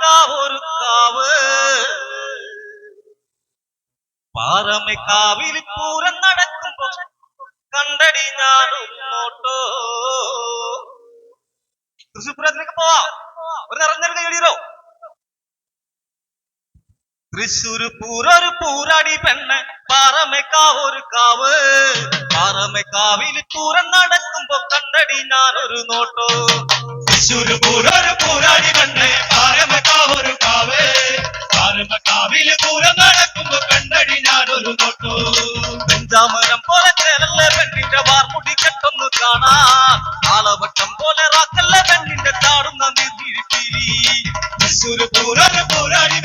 കാവ് പാറമക്കാവിൽ പൂരം നടക്കുമ്പോ കണ്ടടി ഞാനും തൃശ്ശൂപുരത്തിലേക്ക് പോവാം ഒരു നിറഞ്ഞൊരു എഴുതിയോ തൃശ്ശൂർ പൂരൊരു പൂരാടി പെണ്ണ് പാറമേക്കാവൊരു കാവ് പാറമേക്കാവിൽ പൂരം നടക്കുമ്പോ കണ്ടടി ഞാനൊരു നോട്ടോ തൃശ്ശൂർ പൂരൊരു പൂരാടി പെണ്ണ് കാവ് പാരമക്കാവിൽ പൂരം നടക്കുമ്പോ കണ്ടടി ഞാനൊരു തൊട്ടു. പെഞ്ചാമരം പോലെ ചേരല്ല പെണ്ണിന്റെ വാർമുടി കെട്ടൊന്ന് കാണാൻ കാളവട്ടം പോലെ റാക്കല്ല പെണ്ണിന്റെ ചാടുന്ന നിർത്തിരി തൃശ്ശൂര് പൂരം പൂരാടി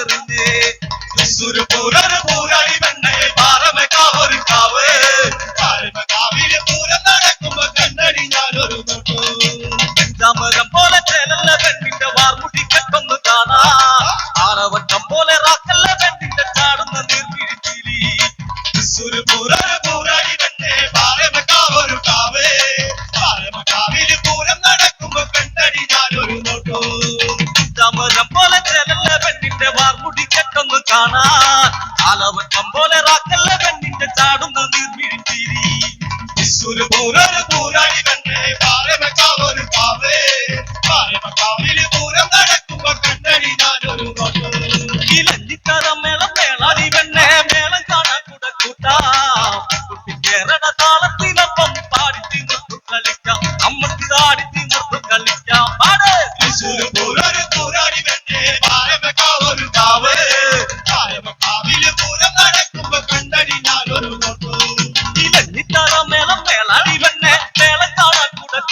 പെണ്ണെറിഞ്ഞ് തൃശ്ശൂര് പൂരൊരു പൂരാടി കണ്ണ് പാരമക്കാവൊരു കാവ്. പാരമക്കാവിൽ പൂരം നടക്കുമ്പോ കണ്ടടി ഞാനൊരു നോട്ടു പെഞ്ചാമരം പോലെ ചേലല്ല പെണ്ണിന്റെ വാർമുടി കെട്ടൊന്ന് കാണാ. ആറവട്ടം പോലെ റാക്കല്ല പെണ്ണിന്റെ ചാടുന്ന നിർമ്മിഴിച്ചിരി തൃശ്ശൂര് പൂരൊരു തൃശ്ശൂര് പൂരൊരു പൂരാടി കണ്ടേ. പാറമക്കാവൊരു പാവേ. പാരമക്കാവിൽ പൂരം നടക്കുമ്പോ കണ്ടടി ഞാനൊരു നോട്ടു ഇലഞ്ഞിക്കര മേളം മേളാടി കണ്ണേ മേളം കാണാൻ കൂടെ കൂട്ടാം.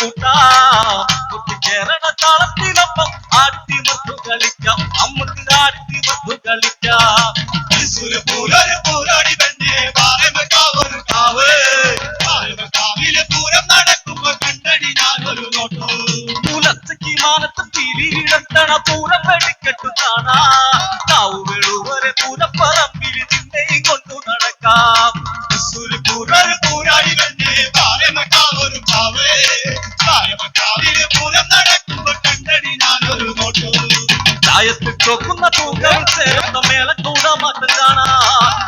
കൂട്ടാം. കുട്ടിക്കേറട താളത്തിനൊപ്പം ആടിത്തി നിർത്തു കളിക്കാം. അമ്മയ്ക്ക് ആടിത്തി നിർത്തു കളിക്കാം. തൃശ്ശൂര് പൂരൊരു പൂരാടി തന്നെ പാരമക്കാവൊരു കാവ്. പാരമക്കാവിൽ പൂരം നടക്കുമ്പോ കണ്ടടി ഞാനൊരു നോട്ടു. പുലച്ചയ്ക്ക് മാനത്ത് തിരിയിടത്തണ പൂരം വെടിക്കെട്ടു കാണാ. ഞാനൊരു നോട്ടു. ചായത്തിൽ ചോക്കുന്ന തൂക്കം ചേർന്ന മേളക്കൂട മാറ്റം കാണാ.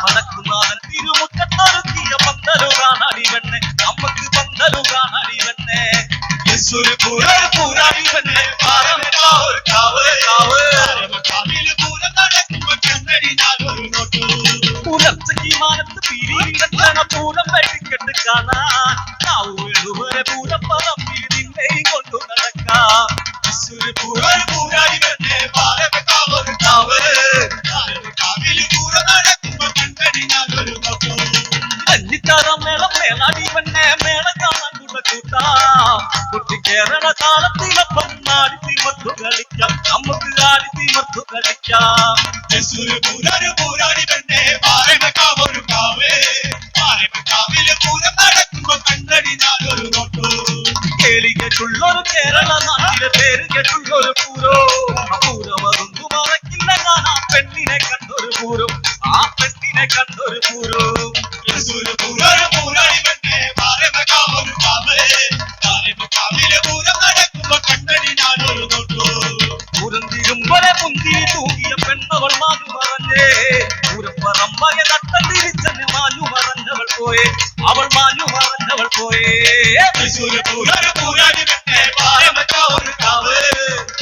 മടക്കുന്നാഥൻ തിരുമുറ്റത്തൊരുക്കിയ പന്തലു കാണാടി വെണ്ണെ നമുക്ക് പന്തലു കാണാടി വെണ്ണെ തൃശ്ശൂര് പൂരൊരു പൂരാടി കണ്ണ് പാരമക്കാവൊരു കാവ് കാവ്. പാരമക്കാവിൽ പൂരം നടക്കുമ്പോ കണ്ടടി ഞാനൊരു നോട്ടു. പുലർച്ചയ്ക്ക് മാനത്ത് തിരിയിടത്തണ പൂരം വെടിക്കെട്ട് കാണാ. കാവു വെളുവരെ കുട്ടിക്കേറണ താളത്തിലൊപ്പം ആടി മത്തു കളിക്കാം. നമുക്ക് ആടി മത്തു കളിക്കാം. തൃശ്ശൂര് പൂരൊരു പൂരാടി കാവ്. പാരമക്കാവിൽ പൂരം നടക്കുമ്പോ കണ്ടടി ഞാനൊരു നോട്ടു. കേളി കേട്ടുള്ളൊരു കേരള നാട്ടിലെ പേര് കേട്ടുള്ളൊരു പൂരോ. പൂരമതൊന്നു മറക്കില്ല ഞാൻ ആ പെണ്ണിനെ കണ്ടൊരു പൂരം. ആ പെണ്ണിനെ കണ്ടൊരു പൂരോ. തൃശ്ശൂര് പൂരൊരു പുന്തിരി തൂകിയ പെണ്ണവൾ മാഞ്ഞു മറഞ്ഞേ. പൂരപ്പറമ്പയ നട്ടം തിരിച്ചെന്ന് മാഞ്ഞു മറഞ്ഞവൾ പോയേ. അവൾ മാഞ്ഞു മറഞ്ഞവൾ പോയേ. തൃശ്ശൂര് പൂരൊരു പൂരാടി കണ്ണ് പാരമക്കാവൊരു കാവ്.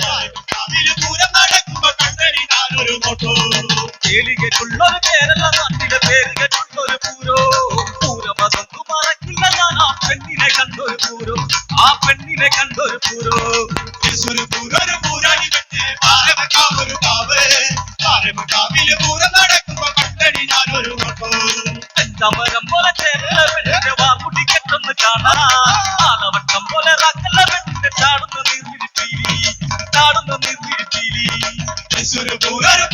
പാരമക്കാവിൽ പൂരം നടക്കുമ്പോ കണ്ടടി ഞാനൊരു നോട്ടു കേളികെട്ടുള്ളൊരു കേരള നാട്ടിലെ പേര് കേട്ടുള്ളൊരു പൂരോ. പൂരമതൊന്നും മറക്കില്ല ഞാൻ ആ പെണ്ണിനെ കണ്ടൊരു പൂരോ. ആ പെണ്ണിനെ കണ്ടൊരു പൂരോ. തൃശ്ശൂർ പൂരൊരു കാവിൽ പൂരം നടക്കുമ്പോ കണ്ടടി ഞാനൊരു ഓട്ടോ ചെന്തമരം പോലെ ചേർന്നവന്റെ വാർമുടി കെട്ടൊന്ന് കാണാം പോലെ റക്കല്ലവന്റെ ചാടുന്ന നീർവിരിപ്പീലി ചാടുന്ന നീർവിരിപ്പീലി തൃശ്ശൂര് പൂരൊരു